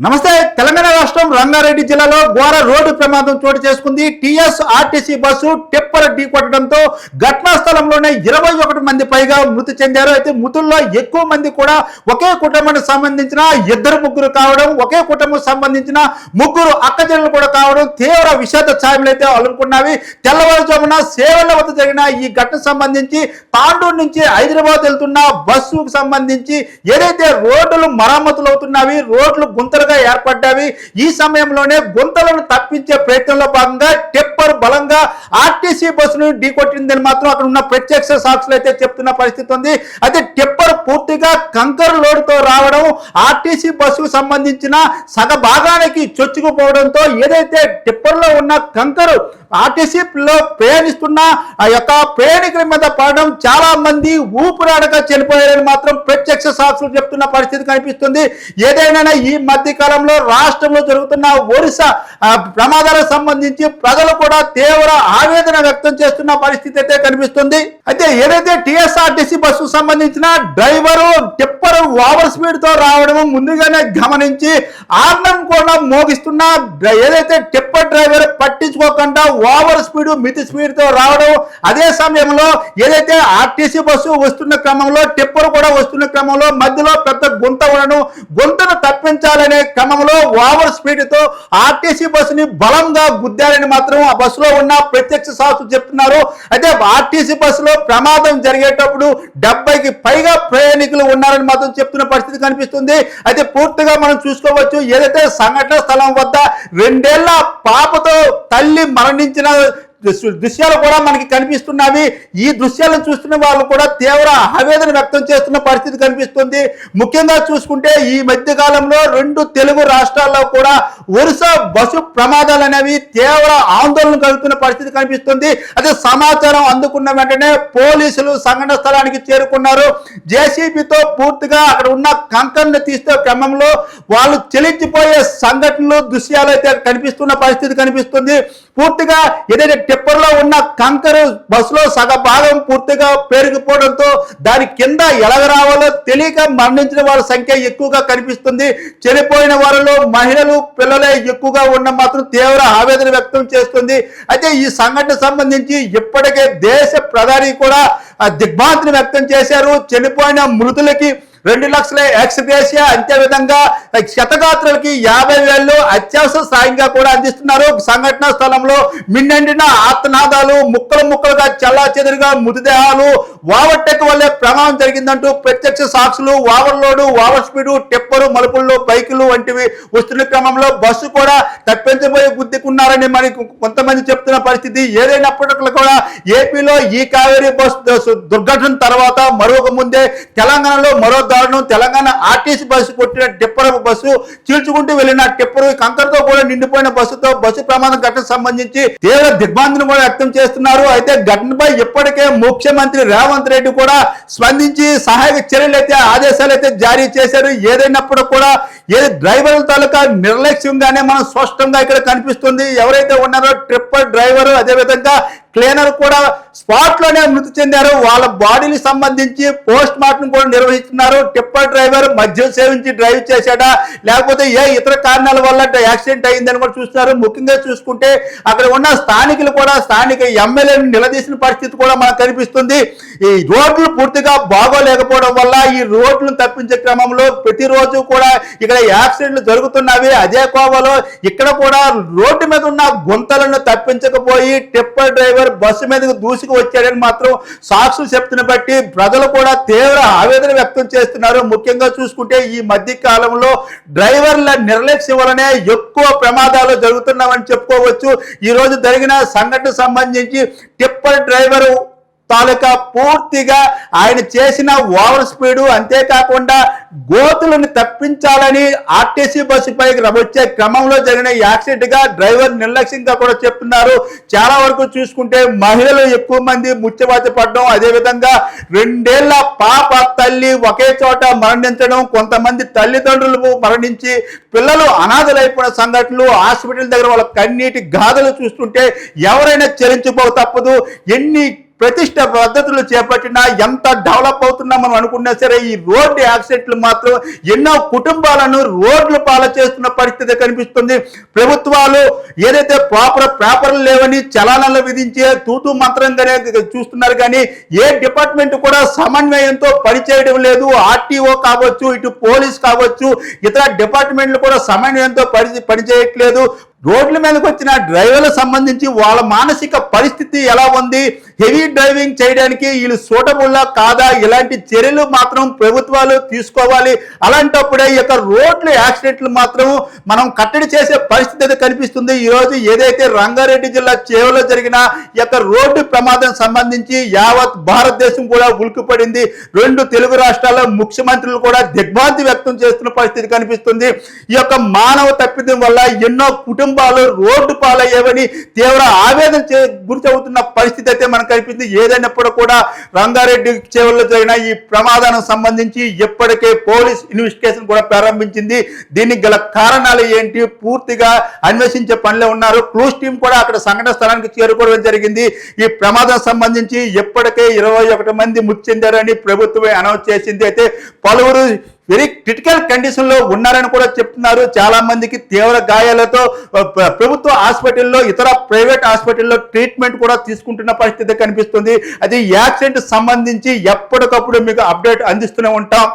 నమస్తే తెలంగాణ రాష్ట్రం రంగారెడ్డి జిల్లాలో ఘోర రోడ్డు ప్రమాదం చోటు చేసుకుంది. టీఎస్ ఆర్టీసీ బస్సు టిప్పర్ ఢీ కొట్టడంతో ఘటనా స్థలంలోనే ఇరవై ఒకటి మంది పైగా మృతి చెందారు. అయితే మృతుల్లో ఎక్కువ మంది కూడా ఒకే కుటుంబానికి సంబంధించిన ఇద్దరు ముగ్గురు కావడం ఒకే కుటుంబం సంబంధించిన ముగ్గురు అక్కచెల్లెలు కూడా కావడం తీవ్ర విషాద ఛాయలు అయితే అలుముకున్నవి తెల్లవారుజామున సేవల వద్ద జరిగిన ఈ ఘటన సంబంధించి తాండూరు నుంచి హైదరాబాద్ వెళ్తున్న బస్సుకు సంబంధించి ఏదైతే రోడ్లు మరమ్మతులు అవుతున్నవి రోడ్లు గుంతలుగా ఏర్పడ్డావి ఈ సమయంలోనే గుంతలను తప్పించే ప్రయత్నంలో భాగంగా టెప్పర్ బలంగా ఆర్టీసీ బస్సును ఢీకొట్టిందని మాత్రం అక్కడ ఉన్న ప్రత్యక్ష సాక్షులు అయితే చెప్తున్న పరిస్థితి ఉంది. అయితే టెప్పర్ పూర్తిగా కంకర్ లోడుతో రావడం ఆర్టీసీ బస్సుకు సంబంధించిన సగ భాగానికి చొచ్చుకుపోవడంతో ఏదైతే టిప్పర్లో ఉన్న కంకరు ఆర్టీసీలో ప్రయాణిస్తున్న ఆ యొక్క ప్రయాణికుల మీద పడడం చాలా మంది ఊపిరాడక చనిపోయారని మాత్రం ప్రత్యక్ష సాక్షులు చెప్తున్న పరిస్థితి కనిపిస్తుంది. ఏదైనా ఈ మధ్య కాలంలో రాష్ట్రంలో జరుగుతున్న ఒరిస్సా ఆ, ప్రమాదాలకు సంబంధించి ప్రజలు కూడా తీవ్ర ఆవేదన వ్యక్తం చేస్తున్న పరిస్థితి అయితే కనిపిస్తుంది. అయితే ఏదైతే టీఎస్ఆర్టీసీ బస్సు సంబంధించిన డ్రైవరు టిప్పర్ ఓవర్ స్పీడ్తో రావడం ముందుగానే గమనించి ఆర్నం కూడా మోగిస్తున్న ఏదైతే టిప్పర్ డ్రైవర్ పట్టించుకోకుండా ఓవర్ స్పీడ్ మితి స్పీడ్తో రావడం అదే సమయంలో ఏదైతే ఆర్టీసీ బస్సు వస్తున్న క్రమంలో టిప్పర్ కూడా వస్తున్న క్రమంలో మధ్యలో పెద్ద గుంత ఉండడం గుంతను తప్పించాలనే క్రమంలో ఓవర్ స్పీడ్ తో ఆర్టీసీ బస్సుని బలంగా గుద్దారని మాత్రం ఆ బస్సులో ఉన్న ప్రత్యక్ష సాక్షులు చెప్తున్నారు. అయితే ఆర్టీసీ బస్సులో ప్రమాదం జరిగేటప్పుడు డెబ్బైకి పైగా ప్రయాణికులు ఉన్నారని మాత్రం చెప్తున్న పరిస్థితి కనిపిస్తుంది. అయితే పూర్తిగా మనం చూసుకోవచ్చు ఏదైతే సంఘటన స్థలం వద్ద రెండేళ్ళ పాపతో తల్లి మరణించిన దృశ్యాలు కూడా మనకి కనిపిస్తున్నవి. ఈ దృశ్యాలను చూస్తున్న వాళ్ళు కూడా తీవ్ర ఆవేదన వ్యక్తం చేస్తున్న పరిస్థితి కనిపిస్తుంది. ముఖ్యంగా చూసుకుంటే ఈ మధ్య కాలంలో రెండు తెలుగు రాష్ట్రాల్లో కూడా వరుస బస్సు ప్రమాదాలు అనేవి తీవ్ర ఆందోళన కలుగుతున్న పరిస్థితి కనిపిస్తుంది. అదే సమాచారం అందుకున్న వెంటనే పోలీసులు సంఘటన స్థలానికి చేరుకున్నారు. జేసీబీతో పూర్తిగా అక్కడ ఉన్న కంకర్ని తీస్తే క్రమంలో వాళ్ళు చెలించిపోయే సంఘటనలు దృశ్యాలు అయితే కనిపిస్తున్న పరిస్థితి కనిపిస్తుంది. పూర్తిగా ఏదైతే టిప్పర్లో ఉన్న కంకర్ బస్సులో సగ భాగం పూర్తిగా పెరిగిపోవడంతో దాని కింద ఎలాగ రావాలో తెలియక మరణించిన వారి సంఖ్య ఎక్కువగా కనిపిస్తుంది. చనిపోయిన వారిలో మహిళలు పిల్లలు ఎక్కువగా ఉన్న మాత్రం తీవ్ర ఆవేదన వ్యక్తం చేస్తుంది. అయితే ఈ సంఘటన సంబంధించి ఇప్పటికే దేశ ప్రధాని కూడా దిగ్భాంతిని వ్యక్తం చేశారు. చనిపోయిన మృతులకి రెండు లక్షల ఎక్స్గ్రేషియా అంతే విధంగా క్షతగాత్రులకి యాభై వేలు అత్యవసర సాయంగా కూడా అందిస్తున్నారు. సంఘటన స్థలంలో మిన్నండిన ఆత్మనాదాలు ముక్కలు ముక్కలుగా చల్లా చెదురుగా మృతదేహాలు ఓవర్టెక్ వల్లే ప్రమాదం జరిగిందంటూ ప్రత్యక్ష సాక్షులు ఓవర్లోడు ఓవర్ స్పీడు టెప్పరు మలుపుల్లో బైకులు వంటివి వస్తున్న క్రమంలో బస్సు కూడా తప్పించబోయి గుద్దుకున్నారని మరి కొంతమంది చెప్తున్న పరిస్థితి ఏదైనప్పటికీ కూడా ఏపీలో ఈ కావేరీ బస్సు దుర్ఘటన తర్వాత మరొక ముందే తెలంగాణలో మరో దారుణం. తెలంగాణ ఆర్టీసీ బస్సు కొట్టిన టిప్పర్ బస్సు చీల్చుకుంటూ వెళ్ళిన టిప్పర్ కంకరతో కూడా నిండిపోయిన బస్సుతో బస్సు ప్రమాదం ఘటన సంబంధించి తీవ్ర దిగ్భ్రాంతిని కూడా వ్యక్తం చేస్తున్నారు. అయితే ఘటనపై ఇప్పటికే ముఖ్యమంత్రి రేవంత్ రెడ్డి కూడా స్పందించి సహాయక చర్యలు అయితే ఆదేశాలు అయితే జారీ చేశారు. ఏదైనప్పుడు కూడా ఏ డ్రైవర్ల తాలూకా నిర్లక్ష్యంగానే మనం స్పష్టంగా ఇక్కడ కనిపిస్తుంది. ఎవరైతే ఉన్నారో ట్రిప్పర్ డ్రైవర్ అదేవిధంగా క్లీనర్ కూడా స్పాట్లోనే మృతి చెందారు. వాళ్ళ బాడీని సంబంధించి పోస్ట్ మార్టం కూడా నిర్వహిస్తున్నారు. టిప్పర్ డ్రైవర్ మద్యం సేవించి డ్రైవ్ చేశాడా? లేకపోతే ఏ ఇతర కారణాల వల్ల యాక్సిడెంట్ అయిందని కూడా చూస్తున్నారు. ముఖ్యంగా చూసుకుంటే అక్కడ ఉన్న స్థానికులు కూడా స్థానిక ఎమ్మెల్యేని నిలదీసిన పరిస్థితి కూడా మనకు కనిపిస్తుంది. ఈ రోడ్లు పూర్తిగా బాగోలేకపోవడం వల్ల ఈ రోడ్లను తప్పించే క్రమంలో ప్రతిరోజు కూడా ఇక్కడ యాక్సిడెంట్లు జరుగుతున్నవి. అదే కోవలో ఇక్కడ కూడా రోడ్డు మీద ఉన్న గుంతలను తప్పించకపోయి టిప్పర్ డ్రైవర్ బస్సు మీదకి దూసుకు వచ్చాడని మాత్రం సాక్షులు చెప్తున్న బట్టి ప్రజలు కూడా తీవ్ర ఆవేదన వ్యక్తం చేస్తున్నారు. ముఖ్యంగా చూసుకుంటే ఈ మధ్య కాలంలో డ్రైవర్ల నిర్లక్ష్యం వలనే ఎక్కువ ప్రమాదాలు జరుగుతున్నామని చెప్పుకోవచ్చు. ఈ రోజు జరిగిన సంఘటన సంబంధించి టిప్పర్ డ్రైవర్ తాలూకా పూర్తిగా ఆయన చేసిన ఓవర్ స్పీడు అంతేకాకుండా గోతులను తప్పించాలని ఆర్టీసీ బస్సుపై వచ్చే క్రమంలో జరిగిన యాక్సిడెంట్గా డ్రైవర్ నిర్లక్ష్యంగా కూడా చెప్తున్నారు. చాలా వరకు చూసుకుంటే మహిళలు ఎక్కువ మంది ముచ్చబాతి పడడం అదేవిధంగా రెండేళ్ళ పాప తల్లి ఒకే చోట మరణించడం కొంతమంది తల్లిదండ్రులు మరణించి పిల్లలు అనాథలైపోయిన సంఘటనలు హాస్పిటల్ దగ్గర వాళ్ళ కన్నీటి గాథలు చూస్తుంటే ఎవరైనా చెల్లించిపో తప్పదు. ఎన్ని ప్రతిష్ట పద్ధతులు చేపట్టినా ఎంత డెవలప్ అవుతున్నా మనం అనుకున్నా సరే ఈ రోడ్డు యాక్సిడెంట్లు మాత్రం ఎన్నో కుటుంబాలను రోడ్లు పాల చేస్తున్న పరిస్థితి కనిపిస్తుంది. ప్రభుత్వాలు ఏదైతే ప్రాపర్ పేపర్లు లేవని చలానాలు విధించే తూతూ మంత్రంగానే చూస్తున్నారు కానీ ఏ డిపార్ట్మెంట్ కూడా సమన్వయంతో పనిచేయడం లేదు. ఆర్టీఓ కావచ్చు ఇటు పోలీస్ కావచ్చు ఇతర డిపార్ట్మెంట్లు కూడా సమన్వయంతో పని పనిచేయట్లేదు. రోడ్ల మీదకి వచ్చిన డ్రైవర్లకు సంబంధించి వాళ్ళ మానసిక పరిస్థితి ఎలా ఉంది? హెవీ డ్రైవింగ్ చేయడానికి వీళ్ళు సూటబుల్లా కాదా? ఇలాంటి చర్యలు మాత్రం ప్రభుత్వాలు తీసుకోవాలి. అలాంటప్పుడే ఈ యొక్క రోడ్ల యాక్సిడెంట్లు మాత్రం మనం కట్టడి చేసే పరిస్థితి అయితే కనిపిస్తుంది. ఈరోజు ఏదైతే రంగారెడ్డి జిల్లా చేవలో జరిగిన ఈ యొక్క రోడ్డు ప్రమాదం సంబంధించి యావత్ భారతదేశం కూడా ఉలికిపడింది రెండు తెలుగు రాష్ట్రాల ముఖ్యమంత్రులు కూడా దిగ్భ్రాంతి వ్యక్తం చేస్తున్న పరిస్థితి కనిపిస్తుంది. ఈ యొక్క మానవ తప్పిదం వల్ల ఎన్నో కుటుంబ కుటుంబాలు రోడ్డు పాలయ్యేవని తీవ్ర ఆవేదన చే గురి అవుతున్న పరిస్థితి అయితే మనకు కనిపించింది. ఏదైనప్పుడు కూడా రంగారెడ్డి చేవల్లో జరిగిన ఈ ప్రమాదానికి సంబంధించి ఇప్పటికే పోలీస్ ఇన్వెస్టిగేషన్ కూడా ప్రారంభించింది. దీనికి గల కారణాలు ఏంటి? పూర్తిగా అన్వేషించే పనిలో ఉన్నారు. క్లూస్ టీం కూడా అక్కడ సంఘటన స్థలానికి చేరుకోవడం జరిగింది. ఈ ప్రమాదం సంబంధించి ఇప్పటికే ఇరవై ఒకటి మంది మృతి చెందారని ప్రభుత్వమే అనౌన్స్ చేసింది. అయితే పలువురు వెరీ క్రిటికల్ కండిషన్లో ఉన్నారని కూడా చెప్తున్నారు. చాలా మందికి తీవ్ర గాయాలతో ప్రభుత్వ హాస్పిటల్లో ఇతర ప్రైవేట్ హాస్పిటల్లో ట్రీట్మెంట్ కూడా తీసుకుంటున్న పరిస్థితి కనిపిస్తుంది. అది యాక్సిడెంట్ సంబంధించి ఎప్పటికప్పుడు మీకు అప్డేట్ అందిస్తూనే ఉంటాం.